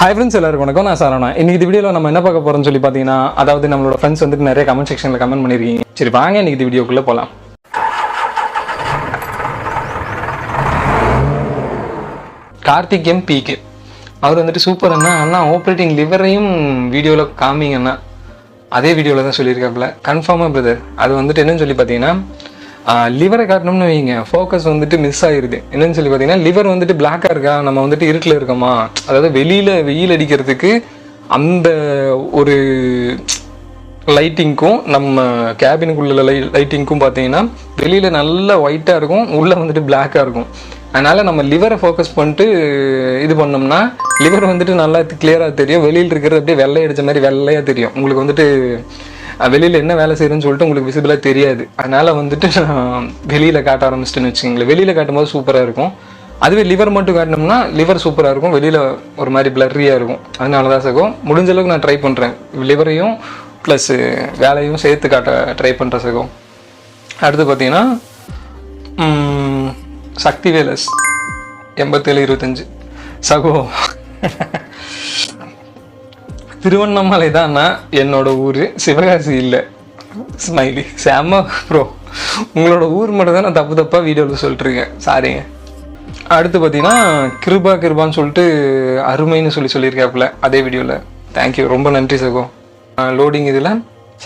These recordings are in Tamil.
ஹை ஃப்ரெண்ட்ஸ் எல்லாருக்கும் வணக்கம். நான் சரவணா இன்னைக்கு இந்த வீடியோவில் நம்ம என்ன பார்க்க போறோம்னு சொல்லி பார்த்தீங்கன்னா அதாவது நம்மளோட ஃப்ரெண்ட்ஸ் வந்துட்டு நிறைய கமெண்ட் செக்ஷனில் கமெண்ட் பண்ணியிருக்கீங்க சரி வாங்க இன்னைக்கு இந்த வீடியோக்குள்ளே போகலாம் கார்த்திக் எம் பிகே அவர் வந்துட்டு சூப்பர் அண்ணா. அண்ணா ஆப்ரேட்டிங் லிவரையும் வீடியோவில் காமிங்க அண்ணா. அதே வீடியோவில் தான் சொல்லியிருக்காப்புல. கன்ஃபார்மாக பிரதர் அது வந்துட்டு என்னன்னு சொல்லி பார்த்தீங்கன்னா லிவரை காட்டணும்னு வைங்க. ஃபோக்கஸ் வந்துட்டு மிஸ் ஆயிருது. என்னன்னு சொல்லி பார்த்தீங்கன்னா லிவர் வந்துட்டு பிளாக்காக இருக்கா? நம்ம வந்துட்டு இருட்டில் இருக்கோமா? அதாவது வெளியில் வெயில் அடிக்கிறதுக்கு அந்த ஒரு லைட்டிங்க்கும் நம்ம கேபினுக்குள்ள லை லைட்டிங்க்கும் பார்த்தீங்கன்னா வெளியில் நல்லா ஒயிட்டாக இருக்கும் உள்ளே வந்துட்டு பிளாக்காக இருக்கும். அதனால் நம்ம லிவரை ஃபோக்கஸ் பண்ணிட்டு இது பண்ணோம்னா லிவர் வந்துட்டு நல்லா கிளியராக தெரியும். வெளியில் இருக்கிறது அப்படியே வெள்ளை அடித்த மாதிரி வெள்ளையாக தெரியும். உங்களுக்கு வந்துட்டு வெளியில் என்ன வேலை செய்யறேன்னு சொல்லிட்டு உங்களுக்கு விசிபிளாக தெரியாது. அதனால் வந்துட்டு நான் வெளியில் காட்ட ஆரம்பிச்சிட்டேன்னு வச்சுக்கோங்களேன். வெளியில் காட்டும்போது சூப்பராக இருக்கும். அதுவே லிவர் மட்டும் காட்டினோம்னா லிவர் சூப்பராக இருக்கும். வெளியில் ஒரு மாதிரி பிளர்ரியாக இருக்கும். அதனால தான் சகோ முடிஞ்ச அளவுக்கு நான் ட்ரை பண்ணுறேன் லிவரையும் ப்ளஸ் வேலையும் சேர்த்து காட்ட ட்ரை பண்ணுறேன் சகோ. அடுத்து பார்த்தீங்கன்னா சக்தி வேலஸ் எண்பத்தேழு இருபத்தஞ்சு. சகோ திருவண்ணாமலை தான்னா என்னோட ஊர். சிவகாசி இல்லை. ஸ்மைலி செம்ம ப்ரோ உங்களோட ஊர் மட்டும் தான் நான் தப்பு தப்பாக வீடியோவில் சொல்லிட்டுருக்கேன். சாரிங்க அடுத்து பார்த்தீங்கன்னா கிருபா கிருபான்னு சொல்லிட்டு அருமைன்னு சொல்லி சொல்லியிருக்காப்புல அதே வீடியோவில் தேங்க்யூ ரொம்ப நன்றி சகோ. லோடிங் இதில்.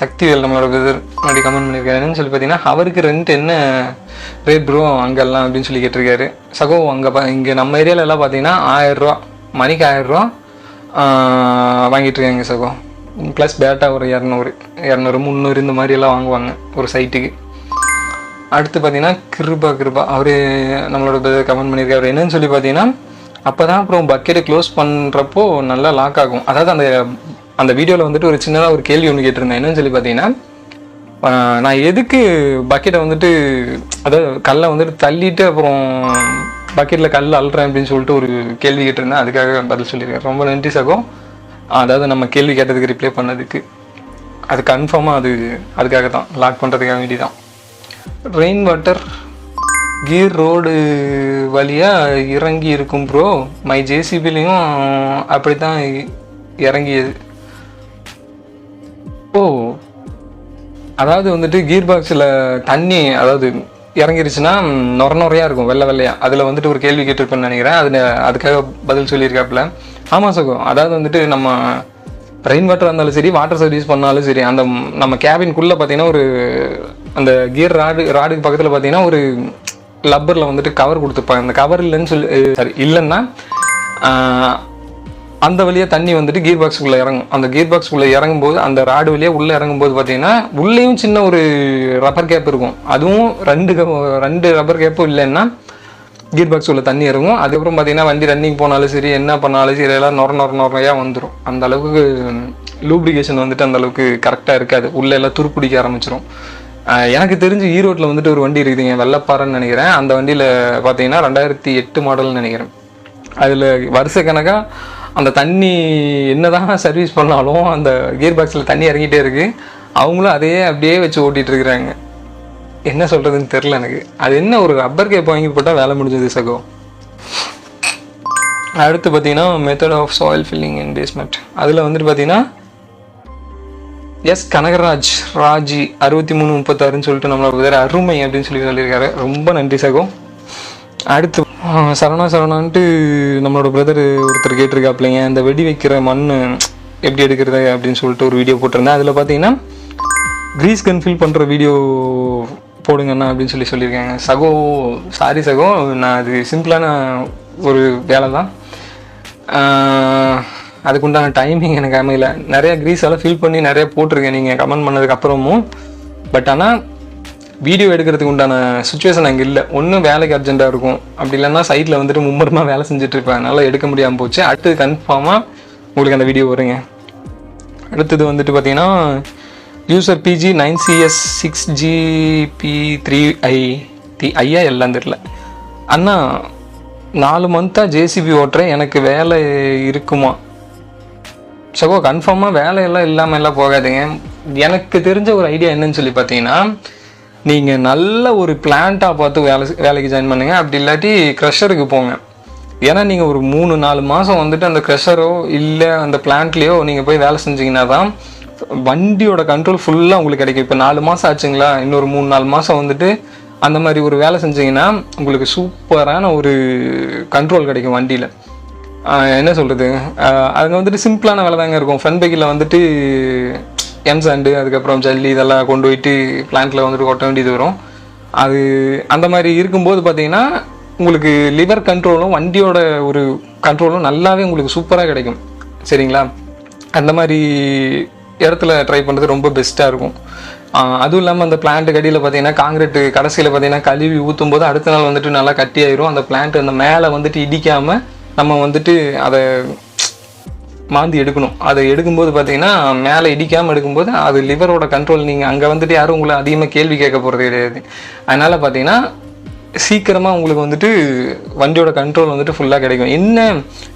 சக்திவேல் நம்மளோட பிரதர் அப்படி கமெண்ட் பண்ணியிருக்காரு. என்னன்னு சொல்லி பார்த்தீங்கன்னா அவருக்கு ரெண்ட் என்ன ரேட் ப்ரோ அங்கெல்லாம் அப்படின்னு சொல்லி கேட்டிருக்காரு. சகோ அங்கே பா இங்கே நம்ம ஏரியாவிலலாம் பார்த்தீங்கன்னா ஆயிரரூவா மணிக்கு ஆயிரரூவா வாங்கிட்டு இருக்காங்க சகோ ப்ளஸ் பேட்டா ஒரு இரநூறு இரநூறு முந்நூறு இந்த மாதிரி எல்லாம் வாங்குவாங்க ஒரு சைட்டுக்கு அடுத்து பார்த்தீங்கன்னா கிருபா கிருபா. அவர் நம்மளோட கமெண்ட் பண்ணியிருக்காரு. அவர் என்னன்னு சொல்லி பார்த்தீங்கன்னா அப்போ தான் அப்புறம் பக்கெட்டை க்ளோஸ் பண்ணுறப்போ நல்லா லாக் ஆகும். அதாவது அந்த அந்த வீடியோவில் வந்துட்டு ஒரு சின்னதாக ஒரு கேள்வி ஒன்று கேட்டிருந்தேன். என்னன்னு சொல்லி பார்த்தீங்கன்னா நான் எதுக்கு பக்கெட்டை வந்துட்டு அதாவது கல்லை வந்துட்டு தள்ளிட்டு அப்புறம் பக்கெட்டில் கல் அள்ளுறேன் அப்படின்னு சொல்லிட்டு ஒரு கேள்வி கேட்டிருந்தேன். அதுக்காக பதில் சொல்லியிருக்கேன். ரொம்ப நன்றி சகோ. அதாவது நம்ம கேள்வி கேட்டதுக்கு ரிப்ளை பண்ணதுக்கு. அது கன்ஃபார்மாக அது அதுக்காக தான். லாக் பண்ணுறதுக்காக வேண்டி தான் ரெயின் வாட்டர் கீர் ரோடு வழியாக இறங்கி இருக்கும் ப்ரோ மை ஜேசிபிலையும் அப்படி தான் இறங்கியது. ஓ அதாவது வந்துட்டு கீர் பாக்ஸில் தண்ணி அதாவது இறங்கிருச்சுன்னா நொர நொறையா இருக்கும் வெள்ளை வெள்ளையா. அதில் வந்துட்டு ஒரு கேள்வி கேட்டிருப்பேன்னு நினைக்கிறேன். அது அதுக்காக பதில் சொல்லியிருக்காப்புல. ஆமாம் சகோ. அதாவது வந்துட்டு நம்ம ரெயின் வாட்டர் இருந்தாலும் சரி வாட்டர் சர்வீஸ் பண்ணாலும் சரி அந்த நம்ம கேபின்குள்ளே பார்த்தீங்கன்னா ஒரு அந்த கியர் ராடு ராடுக்கு பக்கத்தில் பார்த்தீங்கன்னா ஒரு லப்பரில் வந்துட்டு கவர் கொடுத்துருப்பாங்க அந்த கவர் இல்லைன்னு சொல்லி சாரி இல்லைன்னா அந்த வழியாக தண்ணி வந்துட்டு கீர் பாக்ஸுக்குள்ளே இறங்கும். அந்த கீர் பாக்ஸுக்குள்ளே இறங்கும்போது அந்த ராடு வழியாக உள்ளே இறங்கும்போது பார்த்தீங்கன்னா உள்ளேயும் சின்ன ஒரு ரப்பர் கேப் இருக்கும். அதுவும் ரெண்டு ரெண்டு ரப்பர் கேப்பும் இல்லைன்னா கீர் பாக்ஸ் உள்ள தண்ணி இறங்கும். அதுக்கப்புறம் பார்த்தீங்கன்னா வண்டி ரன்னிங் போனாலும் சரி என்ன பண்ணாலும் சரி எல்லாம் நொர நொர நொரையாக வந்துடும் அந்த அளவுக்கு லூப்ரிகேஷன் வந்துட்டு அந்த அளவுக்கு கரெக்டாக இருக்காது. உள்ளே எல்லாம் துருப்பிடிக்க ஆரம்பிச்சிடும் எனக்கு தெரிஞ்சு ஈரோட்டில் வந்துட்டு ஒரு வண்டி இருக்குதுங்க வெள்ளப்பாறைன்னு நினைக்கிறேன். அந்த வண்டியில் பார்த்தீங்கன்னா ரெண்டாயிரத்தி எட்டு மாடல்னு நினைக்கிறேன். அதில் வருஷ கணக்காக அந்த தண்ணி என்னதான் சர்வீஸ் பண்ணாலும் அந்த கியர் பாக்ஸில் தண்ணி இறங்கிட்டே இருக்கு. அவங்களும் அதையே அப்படியே வச்சு ஓட்டிகிட்டு இருக்கிறாங்க. என்ன சொல்கிறதுன்னு தெரில எனக்கு. அது என்ன ஒரு ரப்பர் கேப் வாங்கி போட்டால் வேலை முடிஞ்சது சகோ. அடுத்து பார்த்தீங்கன்னா method of soil filling in basement அதில் வந்துட்டு பார்த்தீங்கன்னா எஸ் கனகராஜ் ராஜி அறுபத்தி மூணு முப்பத்தாறுன்னு சொல்லிட்டு நம்மளோட அருமை அப்படின்னு சொல்லி சொல்லியிருக்காரு. ரொம்ப நன்றி சகோ. அடுத்து சரணா சரவணா சரவணான்ட்டு நம்மளோட பிரதர் ஒருத்தர் கேட்டிருக்காப்லைங்க அந்த வெடி வைக்கிற மண் எப்படி எடுக்கிறது அப்படின்னு சொல்லிட்டு ஒரு வீடியோ போட்டிருந்தேன். அதில் பார்த்தீங்கன்னா க்ரீஸ் கன் ஃபில் பண்ணுற வீடியோ போடுங்கண்ணா அப்படின்னு சொல்லி சொல்லியிருக்காங்க. சகோ சாரி சகோ நான் அது சிம்பிளான ஒரு வேலை தான் அதுக்குண்டான டைமிங் எனக்கு அமையல. நிறைய க்ரீஸ் எல்லாம் ஃபில் பண்ணி நிறைய போட்டிருக்கேன் நீங்கள் கமெண்ட் பண்ணதுக்கப்புறமும் பட் ஆனால் வீடியோ எடுக்கிறதுக்கு உண்டான சுச்சுவேஷன் அங்கே இல்லை. ஒன்றும் வேலைக்கு அர்ஜென்ட்டாக இருக்கும். அப்படி இல்லைன்னா சைட்டில் வந்துட்டு மும்மரமாக வேலை செஞ்சுட்டு இருப்பேன். எடுக்க முடியாமல் போச்சு. அடுத்தது கன்ஃபார்மாக உங்களுக்கு அந்த வீடியோ வருங்க. அடுத்தது வந்துட்டு பார்த்தீங்கன்னா user PG nine CS six GB three I D ஐயா எல்லாம் தெரில அண்ணா நாலு மந்த்தாக ஜேசிபி ஓட்டுறேன். எனக்கு வேலை இருக்குமா? சகோ கன்ஃபார்மாக வேலையெல்லாம் இல்லாமல் எல்லாம் போகாதீங்க. எனக்கு தெரிஞ்ச ஒரு ஐடியா என்னன்னு சொல்லி பார்த்தீங்கன்னா நீங்கள் நல்ல ஒரு பிளான்ட்டாக பார்த்து வேலை வேலைக்கு ஜாயின் பண்ணுங்கள் அப்படி இல்லாட்டி க்ரஷருக்கு போங்க. ஏன்னா நீங்கள் ஒரு மூணு நாலு மாதம் வந்துட்டு அந்த க்ரெஷரோ இல்லை அந்த பிளான்ட்லேயோ நீங்கள் போய் வேலை செஞ்சீங்கன்னா தான் வண்டியோட கண்ட்ரோல் ஃபுல்லாக உங்களுக்கு கிடைக்கும். இப்போ நாலு மாதம் ஆச்சுங்களா? இன்னொரு மூணு நாலு மாதம் வந்துட்டு அந்த மாதிரி ஒரு வேலை செஞ்சீங்கன்னா உங்களுக்கு சூப்பரான ஒரு கண்ட்ரோல் கிடைக்கும் வண்டியில். என்ன சொல்கிறது அங்கே வந்துட்டு சிம்பிளான வேலை தாங்க இருக்கும். ஃப்ரண்ட் பேக்கில் வந்துட்டு எம் சாண்டு அதுக்கப்புறம் ஜல்லி இதெல்லாம் கொண்டு போயிட்டு பிளான்ட்டில் வந்துட்டு கொட்ட வேண்டியது வரும். அது அந்த மாதிரி இருக்கும்போது பார்த்தீங்கன்னா உங்களுக்கு லிவர் கண்ட்ரோலும் வண்டியோட ஒரு கண்ட்ரோலும் நல்லாவே உங்களுக்கு சூப்பராக கிடைக்கும். சரிங்களா? அந்த மாதிரி இடத்துல ட்ரை பண்ணுறது ரொம்ப பெஸ்ட்டாக இருக்கும். அதுவும் இல்லாமல் அந்த பிளான்ட் கடியில் பார்த்தீங்கன்னா காங்கிரீட் கடைசியில் பார்த்தீங்கன்னா கழுவி ஊற்றும் போது அடுத்த நாள் வந்துட்டு நல்லா கட்டி ஆயிரும். அந்த பிளான்ட் அந்த மேலே வந்துட்டு இடிக்காமல் நம்ம வந்துட்டு அதை மாந்தி எடுக்கணும். அதை எடுக்கும்போது பார்த்தீங்கன்னா மேலே இடிக்காமல் எடுக்கும்போது அது லிவரோட கண்ட்ரோல் நீங்கள் அங்கே வந்துட்டு யாரும் உங்களை அதிகமாக கேள்வி கேட்க போகிறது கிடையாது. அதனால் பார்த்தீங்கன்னா சீக்கிரமாக உங்களுக்கு வந்துட்டு வண்டியோட கண்ட்ரோல் வந்துட்டு ஃபுல்லாக கிடைக்கும். என்ன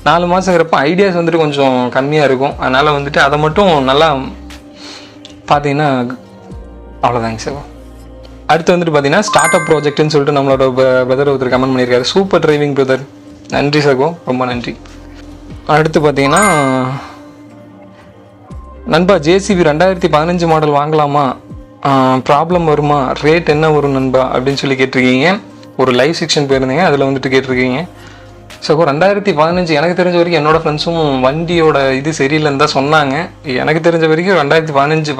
நாலு மாதங்கிறப்ப ஐடியாஸ் வந்துட்டு கொஞ்சம் கம்மியாக இருக்கும். அதனால் வந்துட்டு அதை மட்டும் நல்லா பார்த்தீங்கன்னா அவ்வளோதாங்க சார். அடுத்து வந்துட்டு பார்த்தீங்கன்னா ஸ்டார்ட் அப் ப்ராஜெக்ட்னு சொல்லிட்டு நம்மளோட பிரதர் ஒருத்தர் கமெண்ட் பண்ணியிருக்காரு. சூப்பர் டிரைவிங் பிரதர் நன்றி சகோ ரொம்ப நன்றி. அடுத்து பார்த்தீங்கன்னா நண்பா ஜேசிபி ரெண்டாயிரத்தி பதினஞ்சு மாடல் வாங்கலாமா? ப்ராப்ளம் வருமா? ரேட் என்ன வரும் நண்பா? அப்படின்னு சொல்லி கேட்டிருக்கீங்க. ஒரு லைவ் செக்ஷன் போயிருந்தீங்க அதில் வந்துட்டு கேட்டிருக்கீங்க. ஸோ ரெண்டாயிரத்தி பதினஞ்சு எனக்கு தெரிஞ்ச வரைக்கும் என்னோடய ஃப்ரெண்ட்ஸும் வண்டியோட இது சரியில்லைன்னு தான் சொன்னாங்க. எனக்கு தெரிஞ்ச வரைக்கும் ரெண்டாயிரத்தி பதினஞ்சு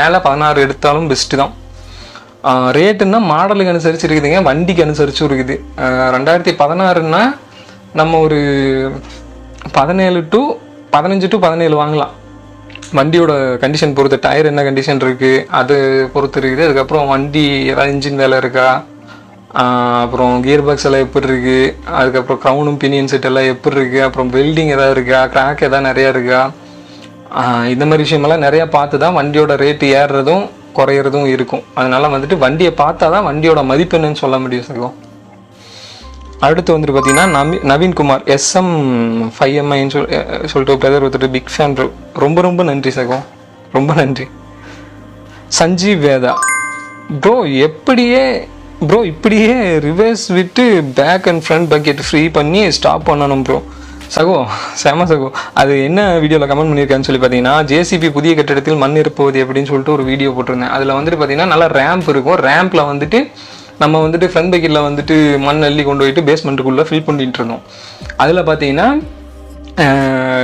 மேலே பதினாறு எடுத்தாலும் பெஸ்ட்டு தான். ரேட்டுன்னா மாடலுக்கு அனுசரிச்சு இருக்குதுங்க வண்டிக்கு அனுசரிச்சும் இருக்குது. ரெண்டாயிரத்தி பதினாறுன்னா நம்ம ஒரு பதினேழு டு பதினஞ்சு டு பதினேழு வாங்கலாம். வண்டியோட கண்டிஷன் பொறுத்து டயர் என்ன கண்டிஷன் இருக்குது அது பொறுத்து இருக்குது. அதுக்கப்புறம் வண்டி ஏதாவது இன்ஜின் வேலை இருக்கா? அப்புறம் கியர் பாக்ஸ் எல்லாம் எப்படி இருக்குது அதுக்கப்புறம் க்ரௌனும் பினியன் செட் எல்லாம் எப்படி இருக்குது அப்புறம் வெல்டிங் எதாவது இருக்கா? கிராக் ஏதாவது நிறையா இருக்கா? இந்த மாதிரி விஷயமெல்லாம் நிறையா பார்த்து தான் வண்டியோட ரேட்டு ஏறுறதும் குறையிறதும் இருக்கும். அதனால் வந்துட்டு வண்டியை பார்த்தா தான் வண்டியோட மதிப்பு என்னன்னு சொல்ல முடியும் சகோ அடுத்து வந்துட்டு பார்த்தீங்கன்னா நவி நவீன்குமார் எஸ்எம் ஃபைவ் எம்ஐன்னு சொல் சொல்லிட்டு பிரதர் ஒருத்தர் பிக் ஃபேன் ரொம்ப ரொம்ப நன்றி சகோ. ரொம்ப நன்றி. சஞ்சீவ் வேதா. ப்ரோ எப்படியே ப்ரோ இப்படியே ரிவர்ஸ் விட்டு back and front bucket free பண்ணி ஸ்டாப் பண்ணணும் ப்ரோ சகோ செம சகோ. அது என்ன வீடியோவில் கமெண்ட் பண்ணியிருக்கான்னு சொல்லி பார்த்தீங்கன்னா ஜேசிபி புதிய கட்டிடத்தில் மண் இருப்பது எப்படின்னு சொல்லிட்டு ஒரு வீடியோ போட்டிருந்தேன். அதில் வந்துட்டு பார்த்தீங்கன்னா நல்லா ரேம்ப் இருக்கும். ரேம்பில் வந்துட்டு நம்ம வந்துட்டு ஃப்ரண்ட் பக்கெட்டில் வந்துட்டு மண் அள்ளி கொண்டு போயிட்டு பேஸ்மெண்ட்டுக்குள்ளே ஃபில் பண்ணிகிட்டு இருந்தோம். அதில் பார்த்தீங்கன்னா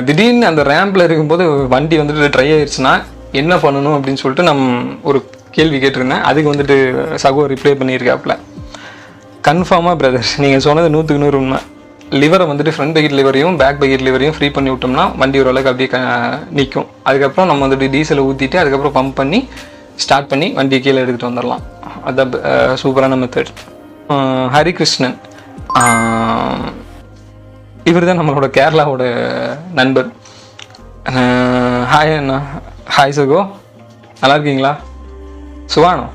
திடீர்னு அந்த ரேம்பில் இருக்கும்போது வண்டி வந்துட்டு ட்ரை ஆயிடுச்சுன்னா என்ன பண்ணணும் அப்படின்னு சொல்லிட்டு நம் ஒரு கேள்வி கேட்டிருந்தேன். அதுக்கு வந்துட்டு சகோ ரிப்ளை பண்ணியிருக்காப்புல. கன்ஃபார்மாக பிரதர் நீங்கள் சொன்னது நூற்றுக்கு நூறு உண்மை. லிவரை வந்துட்டு ஃப்ரண்ட் பக்கெட் லிவரையும் பேக் பக்கெட் லிவரையும் ஃப்ரீ பண்ணி விட்டோம்னா வண்டி ஓரளவுக்கு அப்படியே நிற்கும் அதுக்கப்புறம் நம்ம வந்துட்டு டீசலை ஊற்றிட்டு அதுக்கப்புறம் பம்ப் பண்ணி ஸ்டார்ட் பண்ணி வண்டியை கீழே எடுத்துகிட்டு வந்துடலாம் அந்த eh, சூப்பரான மெத்தட் ஹரிகிருஷ்ணன். இவர் தான் நம்மளோட கேரளாவோட நண்பர். ஹாய் அண்ணா. ஹாய் சகோ. நல்லா இருக்கீங்களா? சுவானோ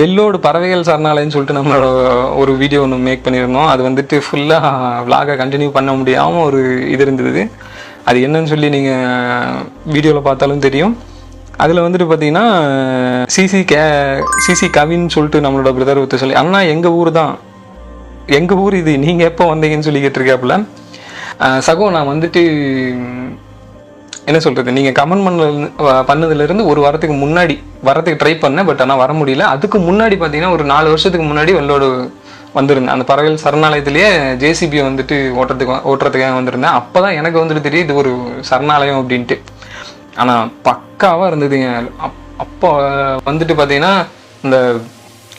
வெள்ளோடு பறவைகள் சரணாலயம்னு சொல்லிட்டு நம்மளோட ஒரு வீடியோ ஒன்று மேக் பண்ணியிருந்தோம். அது வந்துட்டு ஃபுல்லாக விலாகை கண்டினியூ பண்ண முடியாமல் ஒரு இது இருந்தது. அது என்னன்னு சொல்லி நீங்கள் வீடியோவில் பார்த்தாலும் தெரியும். அதில் வந்துட்டு பார்த்தீங்கன்னா சிசி கே சிசி கவின்னு சொல்லிட்டு நம்மளோட பிரதர் ஒருத்தர் சொல்லி அண்ணா எங்கள் ஊர் தான்? எங்கள் ஊர் இது? நீங்கள் எப்போ வந்தீங்கன்னு சொல்லி கேட்டிருக்காப்புல? சகோ நான் வந்துட்டு என்ன சொல்கிறது நீங்கள் கமெண்ட் பண்ண பண்ணதுலேருந்து ஒரு வாரத்துக்கு முன்னாடி வரத்துக்கு ட்ரை பண்ணேன் பட் ஆனால் வர முடியல. அதுக்கு முன்னாடி பார்த்தீங்கன்னா ஒரு நாலு வருஷத்துக்கு முன்னாடி வெள்ளோடு வந்திருந்தேன். அந்த பறவைகள் சரணாலயத்திலேயே ஜேசிபியை வந்துட்டு ஓட்டுறதுக்கு ஓட்டுறதுக்காக வந்திருந்தேன். அப்போ தான் எனக்கு வந்துட்டு தெரியும் இது ஒரு சரணாலயம் அப்படின்ட்டு. ஆனால் பக்காவாக இருந்ததுங்க அப்போ வந்துட்டு பார்த்தீங்கன்னா இந்த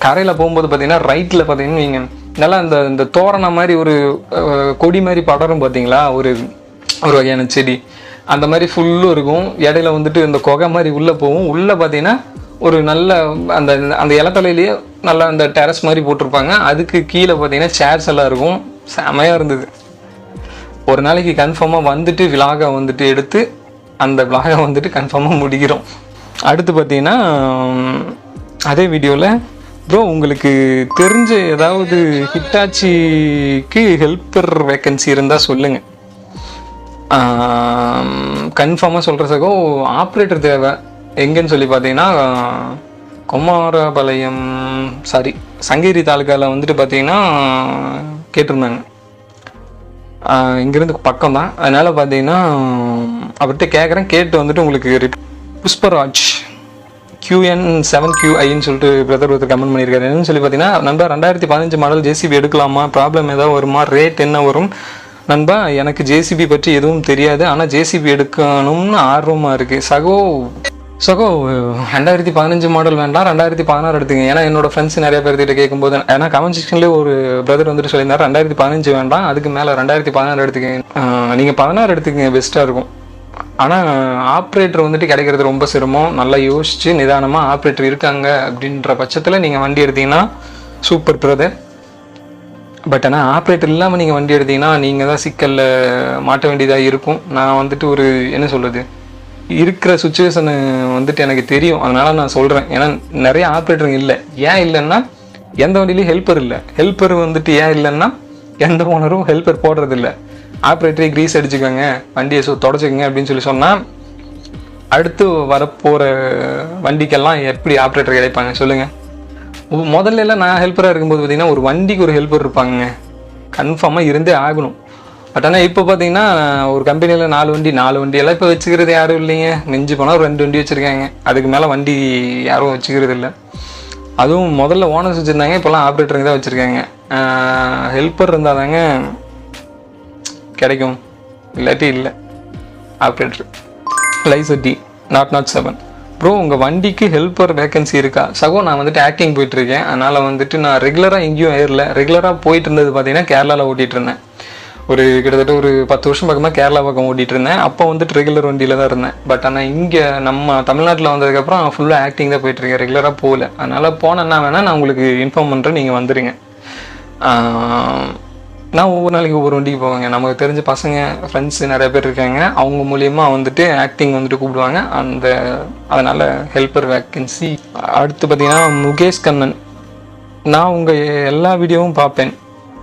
கரையில் போகும்போது பார்த்தீங்கன்னா ரைட்டில் பார்த்தீங்கன்னா நீங்கள் நல்லா இந்த இந்த தோரணம் மாதிரி ஒரு கொடி மாதிரி படரும் பார்த்தீங்களா ஒரு ஒரு வகையான செடி. அந்த மாதிரி ஃபுல்லும் இருக்கும். இடையில வந்துட்டு இந்த குகை மாதிரி உள்ளே போகும். உள்ளே பார்த்தீங்கன்னா ஒரு நல்ல அந்த அந்த இலத்தலையிலேயே நல்லா அந்த டெரஸ் மாதிரி போட்டிருப்பாங்க. அதுக்கு கீழே பார்த்தீங்கன்னா சேர்ஸ் எல்லாம் இருக்கும். செமையாக இருந்தது. ஒரு நாளைக்கு கன்ஃபார்மாக வந்துட்டு விலாகை வந்துட்டு எடுத்து அந்த விலாகை வந்துட்டு கன்ஃபார்மாக முடிக்கிறோம். அடுத்து பார்த்தீங்கன்னா அதே வீடியோவில் ப்ரோ உங்களுக்கு தெரிஞ்ச ஏதாவது ஹிட்டாச்சிக்கு ஹெல்ப்பர் வேக்கன்சி இருந்தால் சொல்லுங்கள் கன்ஃபார்மாக சொல்கிற சகோ ஆப்ரேட்டர் தேவை. எங்கேன்னு சொல்லி பார்த்தீங்கன்னா குமாரபாளையம் சாரி சங்ககிரி தாலுக்காவில் வந்துட்டு பார்த்தீங்கன்னா கேட்டிருந்தாங்க. இங்கேருந்து பக்கம் தான் அதனால் பார்த்தீங்கன்னா அவர்கிட்ட கேட்குறேன் கேட்டு வந்துட்டு உங்களுக்கு புஷ்பராஜ். கியூஎன் செவன் ஐன்னு சொல்லிட்டு பிரதர் ஒருத்தர் கமெண்ட் பண்ணியிருக்காரு. என்னன்னு சொல்லி பார்த்தீங்கன்னா நண்பா ரெண்டாயிரத்தி பதினஞ்சு மாடல் ஜேசிபி எடுக்கலாமா? ப்ராப்ளம் ஏதாவது வருமா? ரேட் என்ன வரும்? நண்பா எனக்கு ஜேசிபி பற்றி எதுவும் தெரியாது. ஆனால் ஜேசிபி எடுக்கணும்னு ஆர்வமாக இருக்குது சகோ சகோ ரெண்டாயிரத்தி பதினஞ்சு மாடல் வேண்டாம். ரெண்டாயிரத்தி பதினாறு எடுத்துங்க. ஏன்னா என்னோட ஃப்ரெண்ட்ஸ் நிறைய பேர்த்திட்ட கேட்கும்போது ஏன்னா கமெண்ட் செக்ஷன்லேயே ஒரு பிரதர் வந்துட்டு சொல்லியிருந்தார் ரெண்டாயிரத்தி பதினஞ்சு வேண்டாம். அதுக்கு மேலே ரெண்டாயிரத்தி பதினாறு எடுத்துக்கங்க. நீங்கள் பதினாறு எடுத்துக்கங்க. பெஸ்ட்டாக இருக்கும். ஆனால் ஆப்ரேட்டர் வந்துட்டு கிடைக்கிறது ரொம்ப சிரமம். நல்லா யோசித்து நிதானமாக ஆப்ரேட்டர் இருக்காங்க அப்படின்ற பட்சத்தில் நீங்கள் வண்டி எடுத்தீங்கன்னா சூப்பர் பிரதர் பட் ஆனால் ஆப்ரேட்டர் இல்லாமல் நீங்கள் வண்டி எடுத்தீங்கன்னா நீங்கள் தான் சிக்கலில் மாட்ட வேண்டியதாக இருக்கும். நான் வந்துட்டு ஒரு என்ன சொல்கிறது இருக்கிற சுச்சுவேஷனு வந்துட்டு எனக்கு தெரியும். அதனால் நான் சொல்கிறேன் ஏன்னா நிறைய ஆப்ரேட்டருங்க இல்லை. ஏன் இல்லைன்னா எந்த வண்டியிலையும் ஹெல்ப்பர் இல்லை. ஹெல்ப்பர் வந்துட்டு ஏன் இல்லைன்னா எந்த ஓனரும் ஹெல்ப்பர் போடுறதில்ல. ஆப்ரேட்டரே க்ரீஸ் அடிச்சுக்கோங்க வண்டியை சு தொடச்சிக்கோங்க அப்படின்னு சொல்லி சொன்னால் அடுத்து வரப்போகிற வண்டிக்கெல்லாம் எப்படி ஆப்ரேட்டர் கிடைப்பாங்க சொல்லுங்கள் முதல்ல எல்லாம் நான் ஹெல்ப்பராக இருக்கும்போது பார்த்திங்கன்னா ஒரு வண்டிக்கு ஒரு ஹெல்ப்பர் இருப்பாங்க கன்ஃபார்மாக இருந்தே ஆகணும். பட் ஆனால் இப்போ பார்த்தீங்கன்னா ஒரு கம்பெனியில் நாலு வண்டி நாலு வண்டி எல்லாம் இப்போ வச்சுக்கிறது யாரும் இல்லைங்க. மிஞ்சி போனால் ஒரு ரெண்டு வண்டி வச்சுருக்காங்க. அதுக்கு மேலே வண்டி யாரும் வச்சுக்கிறது இல்லை. அதுவும் முதல்ல ஓனர்ஸ் வச்சுருந்தாங்க இப்போல்லாம் ஆப்ரேட்டருங்க தான் வச்சுருக்காங்க. ஹெல்ப்பர் இருந்தால் தாங்க கிடைக்கும். இல்லாட்டி இல்லை. ஆப்ரேட்டர் லைசட்டி நாட் நாட் செவன் ப்ரோ உங்கள் வண்டிக்கு ஹெல்ப்பர் வேகன்சி இருக்கா? சகோ நான் வந்துட்டு ஆக்டிங் போயிட்டுருக்கேன். அதனால் வந்துட்டு நான் ரெகுலராக எங்கேயும் ஏறல. ரெகுலராக போயிட்டு இருந்தது பார்த்தீங்கன்னா கேரளாவில் ஓட்டிகிட்டு இருந்தேன் ஒரு கிட்டத்தட்ட ஒரு பத்து வருஷம் பக்கமாக கேரளா பக்கம் ஓட்டிகிட்டு இருந்தேன் அப்போ வந்துட்டு ரெகுலர் வண்டியில் தான் இருந்தேன். பட் ஆனால் இங்கே நம்ம தமிழ்நாட்டில் வந்ததுக்கப்புறம் ஃபுல்லாக ஆக்டிங் தான் போயிட்டுருக்கேன். ரெகுலராக போகல. அதனால் போனேன்னா வேணால் நான் உங்களுக்கு இன்ஃபார்ம் பண்ணுறேன் நீங்கள் வந்துடுங்க நான் ஒவ்வொரு நாளைக்கு ஒவ்வொரு வண்டிக்கு போவேங்க. நமக்கு தெரிஞ்ச பசங்க ஃப்ரெண்ட்ஸ் நிறைய பேர் இருக்காங்க. அவங்க மூலியமாக வந்துட்டு ஆக்டிங் வந்துட்டு கூப்பிடுவாங்க. அந்த அதனால் ஹெல்ப்பர் வேக்கன்சி அடுத்து பார்த்தீங்கன்னா முகேஷ் கண்ணன். நான் உங்கள் எல்லா வீடியோவும் பார்ப்பேன்.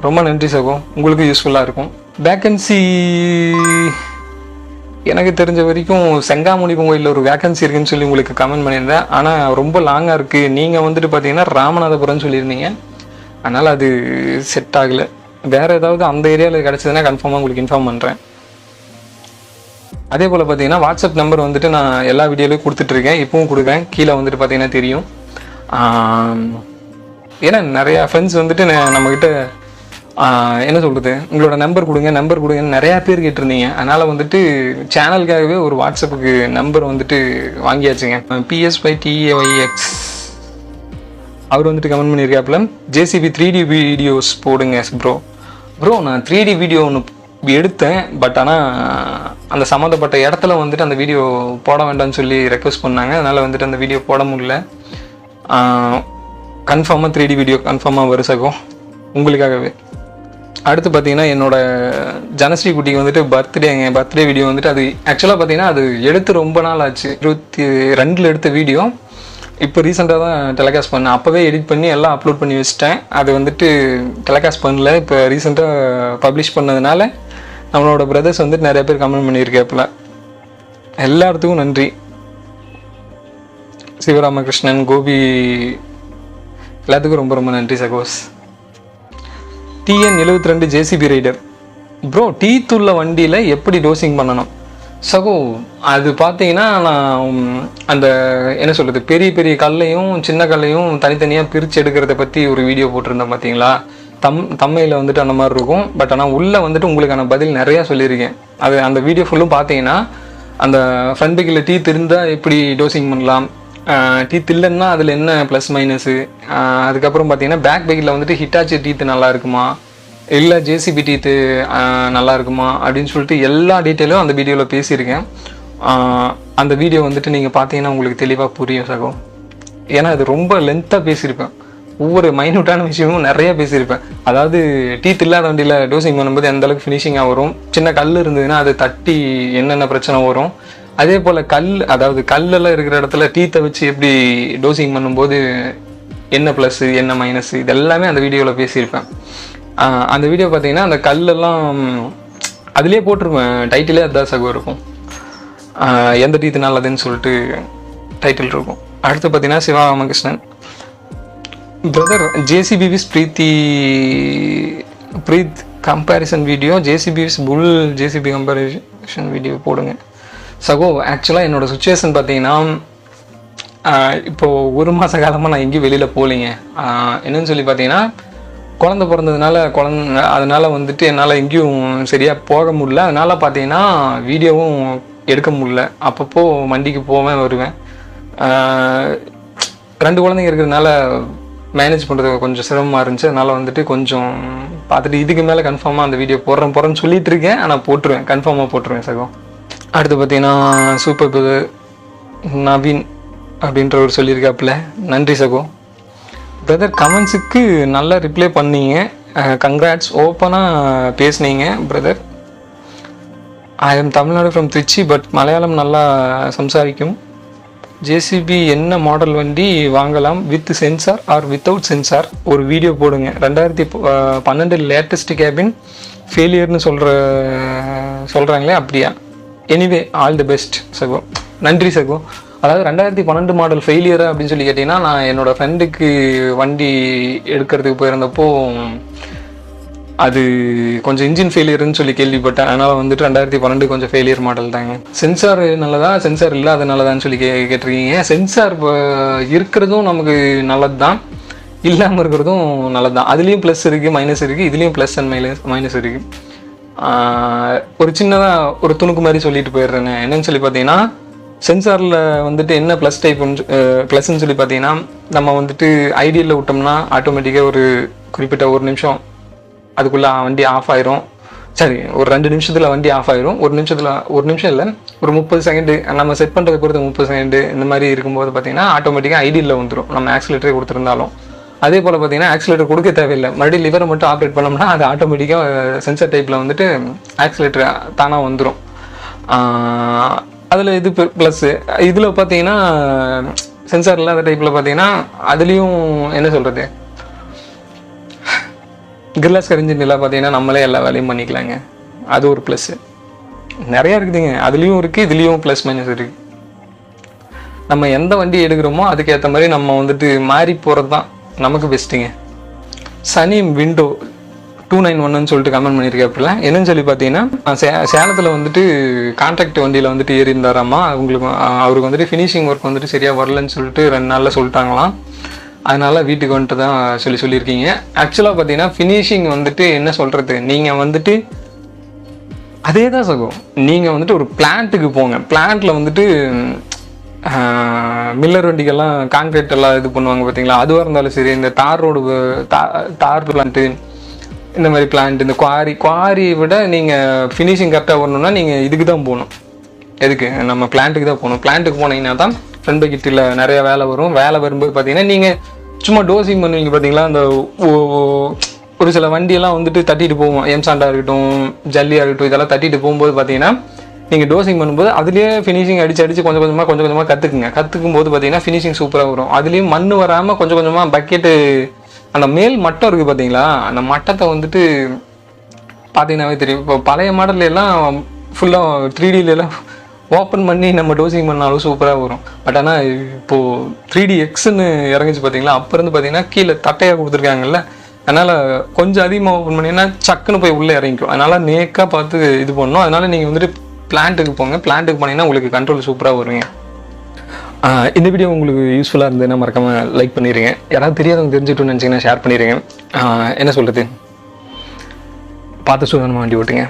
ரொம்ப நன்றி சகோ. உங்களுக்கு யூஸ்ஃபுல்லாக இருக்கும். வேக்கன்சி எனக்கு தெரிஞ்ச வரைக்கும் செங்காமுனி கோயிலில் ஒரு வேக்கன்சி இருக்குன்னு சொல்லி உங்களுக்கு கமெண்ட் பண்ணியிருந்தேன். ஆனால் ரொம்ப லாங்காக இருக்குது நீங்கள் வந்துட்டு பார்த்தீங்கன்னா ராமநாதபுரம்னு சொல்லியிருந்தீங்க. அதனால் அது செட் ஆகலை. வேறு ஏதாவது அந்த ஏரியாவில் கிடச்சதுன்னா கன்ஃபார்மாக உங்களுக்கு இன்ஃபார்ம் பண்ணுறேன் அதே போல் பார்த்தீங்கன்னா வாட்ஸ்அப் நம்பர் வந்துட்டு நான் எல்லா வீடியோலையும் கொடுத்துட்ருக்கேன் இப்பவும் கொடுக்குறேன். கீழே வந்துட்டு பார்த்தீங்கன்னா தெரியும். ஏன்னா நிறையா ஃப்ரெண்ட்ஸ் வந்துட்டு நம்மக்கிட்ட என்ன சொல்கிறது உங்களோட நம்பர் கொடுங்க நம்பர் கொடுங்கன்னு நிறையா பேர் கேட்டிருந்தீங்க. அதனால் வந்துட்டு சேனலுக்காகவே ஒரு வாட்ஸ்அப்புக்கு நம்பர் வந்துட்டு வாங்கியாச்சுங்க. பிஎஸ் பை டிஏஒய்எக்ஸ் அவர் வந்துட்டு கமெண்ட் பண்ணியிருக்காப்புல ஜேசிபி த்ரீ டி வீடியோஸ் போடுங்க ப்ரோ ப்ரோ நான் த்ரீ டி வீடியோ ஒன்று எடுத்தேன் பட் ஆனால் அந்த சம்மந்தப்பட்ட இடத்துல வந்துட்டு அந்த வீடியோ போட வேண்டாம்னு சொல்லி ரெக்வஸ்ட் பண்ணாங்க. அதனால் வந்துட்டு அந்த வீடியோ போட முடியல. கன்ஃபார்மாக த்ரீ டி வீடியோ கன்ஃபார்மாக வரும் உங்களுக்காகவே. அடுத்து பார்த்தீங்கன்னா என்னோட ஜனஸ்ரீ குட்டிக்கு வந்துட்டு பர்த்டேங்க பர்த்டே வீடியோ வந்துட்டு அது ஆக்சுவலாக பார்த்தீங்கன்னா அது எடுத்து ரொம்ப நாள் ஆச்சு. இருபத்தி ரெண்டில் எடுத்த வீடியோ இப்போ ரீசெண்டாக தான் டெலிகாஸ்ட் பண்ணேன். அப்போவே எடிட் பண்ணி எல்லாம் அப்லோட் பண்ணி வச்சிட்டேன். அது வந்துட்டு டெலிகாஸ்ட் பண்ணல. இப்போ ரீசெண்டாக பப்ளிஷ் பண்ணதுனால நம்மளோட பிரதர்ஸ் வந்துட்டு நிறைய பேர் கமெண்ட் பண்ணியிருக்கேப்பில். எல்லாத்துக்கும் நன்றி. சிவராமகிருஷ்ணன் கோபி எல்லாத்துக்கும் ரொம்ப ரொம்ப நன்றி சகோஸ். டிஎன் எழுபத்தி ரெண்டு ஜேசிபி ரைடர் ப்ரோ டீத்துள்ள வண்டியில் எப்படி டோசிங் பண்ணணும்? சகோ அது பார்த்தீங்கன்னா நான் அந்த என்ன சொல்கிறது பெரிய பெரிய கல்லையும் சின்ன கல்லையும் தனித்தனியாக பிரித்து எடுக்கிறத பற்றி ஒரு வீடியோ போட்டிருந்தேன் பார்த்தீங்களா தம் தம்மையில் வந்துட்டு அந்த மாதிரி இருக்கும். பட் ஆனால் உள்ளே வந்துட்டு உங்களுக்கான பதில் நிறையா சொல்லியிருக்கேன். அது அந்த வீடியோ ஃபுல்லும் பார்த்தீங்கன்னா அந்த ஃப்ரண்ட் பேக்கில் டீ திருந்தால் எப்படி டோசிங் பண்ணலாம்? டீ தில்லன்னா அதில் என்ன ப்ளஸ் மைனஸு அதுக்கப்புறம் பார்த்தீங்கன்னா பேக் பேக்கில் வந்துட்டு ஹிட்டாச்சி டீத்து நல்லா இருக்குமா? இல்லை ஜேசிபி டீத்து நல்லா இருக்குமா? அப்படின்னு சொல்லிட்டு எல்லா டீட்டெயிலும் அந்த வீடியோவில் பேசியிருக்கேன். அந்த வீடியோ வந்துட்டு நீங்கள் பார்த்தீங்கன்னா உங்களுக்கு தெளிவாக புரியும் சகோ. ஏன்னா அது ரொம்ப லென்த்தாக பேசியிருப்பேன். ஒவ்வொரு மைனூட்டான விஷயமும் நிறையா பேசியிருப்பேன். அதாவது டீத் இல்லாத வண்டியில் டோசிங் பண்ணும்போது எந்த அளவுக்கு ஃபினிஷிங்காக வரும்? சின்ன கல் இருந்ததுன்னா அதை தட்டி என்னென்ன பிரச்சனை வரும்? அதே போல் கல் அதாவது கல்லெல்லாம் இருக்கிற இடத்துல டீத்தை வச்சு எப்படி டோசிங் பண்ணும்போது என்ன ப்ளஸ்ஸு என்ன மைனஸ் இது எல்லாமே அந்த வீடியோவில் பேசியிருப்பேன். அந்த வீடியோ பார்த்தீங்கன்னா அந்த கல்லெல்லாம் அதுலேயே போட்டிருப்பேன். டைட்டிலே அதுதான் சகோ இருக்கும். எந்த டீத்து நல்லதுன்னு சொல்லிட்டு டைட்டில் இருக்கும். அடுத்து பார்த்தீங்கன்னா சிவா ராமகிருஷ்ணன். பிரதர் ஜேசிபி விஸ் பிரீத்தி breath comparison video JCBs full JCB comparison video போடுங்க. சகோ ஆக்சுவலாக என்னோட சுச்சுவேஷன் பார்த்தீங்கன்னா இப்போது இப்போ ஒரு மாத காலமாக நான் எங்கேயும் வெளியில் போகலிங்க. என்னன்னு சொல்லி பார்த்தீங்கன்னா குழந்த பிறந்ததுனால குழந்த அதனால் வந்துட்டு என்னால் எங்கேயும் சரியாக போக முடில அதனால் பார்த்தீங்கன்னா வீடியோவும் எடுக்க முடில அப்பப்போ வண்டிக்கு போவேன் வருவேன். ரெண்டு குழந்தைங்க இருக்கிறதுனால மேனேஜ் பண்ணுறது கொஞ்சம் சிரமமாக இருந்துச்சு. அதனால் வந்துட்டு கொஞ்சம் பார்த்துட்டு இதுக்கு மேலே கன்ஃபார்மாக அந்த வீடியோ போடுறேன் போகிறேன்னு சொல்லிட்டு இருக்கேன். ஆனால் போட்டுருவேன். கன்ஃபார்மாக போட்டுருவேன் சகோ அடுத்து பார்த்தீங்கன்னா சூப்பர் பிரதர் நவீன் அப்படின்றவர் சொல்லியிருக்காப்புல. நன்றி சகோ பிரதர் கமெண்ட்ஸுக்கு நல்லா ரிப்ளை பண்ணீங்க. Uh, கங்க்ராட்ஸ் ஓப்பனாக பேசுனீங்க brother I am Tamil Nadu from Trichy but Malayalam நல்லா சம்சாரிக்கும். ஜேசிபி என்ன மாடல் வண்டி வாங்கலாம்? With sensor or without sensor ஒரு வீடியோ போடுங்க. ரெண்டாயிரத்தி uh, பன்னெண்டு லேட்டஸ்ட் கேபின் ஃபெயிலியர்னு சொல்கிற சொல்கிறாங்களே அப்படியா? எனிவே ஆல் தி பெஸ்ட் சகோ. நன்றி சகோ. அதாவது ரெண்டாயிரத்தி பன்னெண்டு மாடல் ஃபெயிலியர் அப்படின்னு சொல்லி கேட்டிங்கன்னா நான் என்னோட ஃப்ரெண்டுக்கு வண்டி எடுக்கிறதுக்கு போயிருந்தப்போ அது கொஞ்சம் இன்ஜின் ஃபெயிலியர்னு சொல்லி கேள்விப்பட்டேன். அதனால் வந்துட்டு ரெண்டாயிரத்தி பன்னெண்டு கொஞ்சம் ஃபெயிலியர் மாடல் தாங்க. சென்சார் நல்லதா? சென்சார் இல்லாதனாலதான்னு சொல்லி கே கேட்டிருக்கீங்க. சென்சார் இருக்கிறதும் நமக்கு நல்லது தான் இல்லாமல் இருக்கிறதும் நல்லது தான் அதுலேயும் ப்ளஸ் இருக்குது மைனஸ் இருக்குது இதுலேயும் ப்ளஸ் அண்ட் மைனஸ் மைனஸ் இருக்குது ஒரு சின்னதாக ஒரு துணுக்கு மாதிரி சொல்லிட்டு போயிடுறேன். என்னன்னு சொல்லி பார்த்தீங்கன்னா சென்சாரில் வந்துட்டு என்ன ப்ளஸ் டைப் ப்ளஸ்ன்னு சொல்லி பார்த்தீங்கன்னா நம்ம வந்துட்டு ஐடியில் விட்டோம்னா ஆட்டோமேட்டிக்காக ஒரு குறிப்பிட்ட ஒரு நிமிஷம் அதுக்குள்ளே வண்டி ஆஃப் ஆயிரும். சரி ஒரு ரெண்டு நிமிஷத்தில் வண்டி ஆஃப் ஆயிரும். ஒரு நிமிஷத்தில் ஒரு நிமிஷம் இல்லை ஒரு முப்பது செகண்டு நம்ம செட் பண்ணுறதுக்கு பொறுத்து முப்பது செகண்டு இந்த மாதிரி இருக்கும்போது பார்த்தீங்கன்னா ஆட்டோமேட்டிக்காக ஐடியில் வந்துடும் நம்ம ஆக்சிலேட்டரே கொடுத்துருந்தாலும். அதே போல் பார்த்தீங்கன்னா ஆக்சிலேட்டர் கொடுக்க தேவையில்லை. மறுபடியும் லிவரை மட்டும் ஆப்ரேட் பண்ணோம்னா அது ஆட்டோமேட்டிக்காக சென்சர் டைப்பில் வந்துட்டு ஆக்சிலேட்டர் தானாக வந்துடும் அதில் இது ப்ளஸ்ஸு இதில் பார்த்தீங்கன்னா சென்சார் இல்லாத டைப்பில் பார்த்தீங்கன்னா அதுலேயும் என்ன சொல்கிறது கிர்லாஸ்கர் கரிஞ்சின்லாம் பார்த்தீங்கன்னா நம்மளே எல்லா வேலையும் பண்ணிக்கலாங்க. அது ஒரு ப்ளஸ்ஸு நிறையா இருக்குதுங்க. அதுலேயும் இருக்குது இதுலேயும் ப்ளஸ் மைனஸ் இருக்குது நம்ம எந்த வண்டி எடுக்கிறோமோ அதுக்கேற்ற மாதிரி நம்ம வந்துட்டு மாறி போகிறது தான் நமக்கு பெஸ்ட்டுங்க சனி விண்டோ டூ நைன் ஒன்னு சொல்லிட்டு கமெண்ட் பண்ணியிருக்காப்புல. என்னன்னு சொல்லி பார்த்தீங்கன்னா சே சேலத்தில் வந்துட்டு கான்ட்ராக்ட் வண்டியில் வந்துட்டு ஏறி இருந்தாராமா அவங்களுக்கு அவருக்கு வந்துட்டு ஃபினிஷிங் ஒர்க் வந்துட்டு சரியாக வரலன்னு சொல்லிட்டு ரெண்டு நாளில் சொல்லிட்டாங்களாம். அதனால் வீட்டுக்கு வந்துட்டு தான் சொல்லி சொல்லியிருக்கீங்க. ஆக்சுவலாக பார்த்தீங்கன்னா ஃபினிஷிங் வந்துட்டு என்ன சொல்கிறது நீங்கள் வந்துட்டு அதே தான் சகம். நீங்கள் வந்துட்டு ஒரு பிளான்ட்டுக்கு போங்க. பிளான்ட்டில் வந்துட்டு மில்லர் வண்டிகள்லாம் கான்கிரீட் எல்லாம் இது பண்ணுவாங்க பார்த்தீங்களா? அதுவாக இருந்தாலும் சரி இந்த தார் ரோடு தார் பிளான்ட்டு இந்த மாதிரி பிளான்ட் இந்த குவாரி குவாரியை விட நீங்கள் ஃபினிஷிங் கரெக்டாக வரணும்னா நீங்கள் இதுக்கு தான் போகணும். எதுக்கு? நம்ம பிளான்ட்டுக்கு தான் போகணும். பிளான்ட்டுக்கு போனீங்கன்னா தான் ஃப்ரெண்ட் பக்கெட்டில் நிறைய வேலை வரும். வேலை வரும்போது பார்த்தீங்கன்னா நீங்கள் சும்மா டோசிங் பண்ணுவீங்க பார்த்தீங்களா அந்த ஓ- ஒரு சில வண்டியெல்லாம் வந்துட்டு தட்டிட்டு போவோம். எம்சாண்டாக இருக்கட்டும் ஜல்லியாக இருக்கட்டும் இதெல்லாம் தட்டிட்டு போகும்போது பார்த்தீங்கன்னா நீங்கள் டோசிங் பண்ணும்போது அதுலேயே ஃபினிஷிங் அடிச்சு அடிச்சு கொஞ்சம் கொஞ்சமாக கொஞ்சம் கொஞ்சமாக கற்றுக்குங்க கற்றுக்கும் போது பார்த்தீங்கன்னா ஃபினிஷிங் சூப்பராக வரும். அதுலேயும் மண் வராமல் கொஞ்சம் கொஞ்சமாக பக்கெட்டு அந்த மேல் மட்டம் இருக்குது பார்த்தீங்களா அந்த மட்டத்தை வந்துட்டு பார்த்தீங்கன்னாவே தெரியும். இப்போ பழைய மாடல்ல எல்லாம் ஃபுல்லாக த்ரீ ஓப்பன் பண்ணி நம்ம டோசிங் பண்ணாலும் சூப்பராக வரும். பட் ஆனால் இப்போது த்ரீ டி எக்ஸ்ன்னு இறங்குச்சு பார்த்தீங்களா அப்போ இருந்து பார்த்தீங்கன்னா கீழே தட்டையாக கொடுத்துருக்காங்கல்ல. அதனால் கொஞ்சம் அதிகமாக ஓப்பன் பண்ணிங்கன்னா சக்குன்னு போய் உள்ளே இறங்கிக்கும். அதனால் நேக்காக பார்த்து இது பண்ணணும். அதனால் நீங்கள் வந்துட்டு பிளான்ட்டுக்கு போங்க. பிளான்ட்டுக்கு போனீங்கன்னா உங்களுக்கு கண்ட்ரோல் சூப்பராக வருவீங்க இந்த வீடியோ உங்களுக்கு யூஸ்ஃபுல்லாக இருந்ததுன்னா மறக்காமல் லைக் பண்ணிடுங்க யாராவது தெரியாதவங்க தெரிஞ்சுட்டு நினச்சிங்கன்னா ஷேர் பண்ணிடுங்க என்ன சொல்கிறது பார்த்து சூதானமாக வண்டி ஓட்டுங்க.